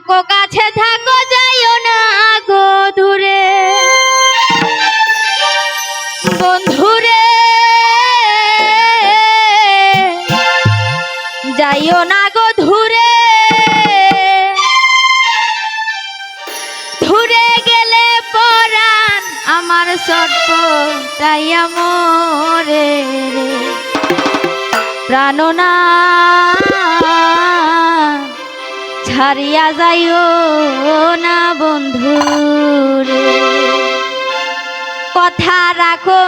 থাকো, কাছে থাকো, যাইও না গো দূরে। বন্ধুরে, যাইও না গো ধুরে। ধুরে গেলে পরাণ আমার সর্প তাইয়া মরে রে প্রাণনা ছাড়িয়া যাইও না বন্ধু কথা রাখো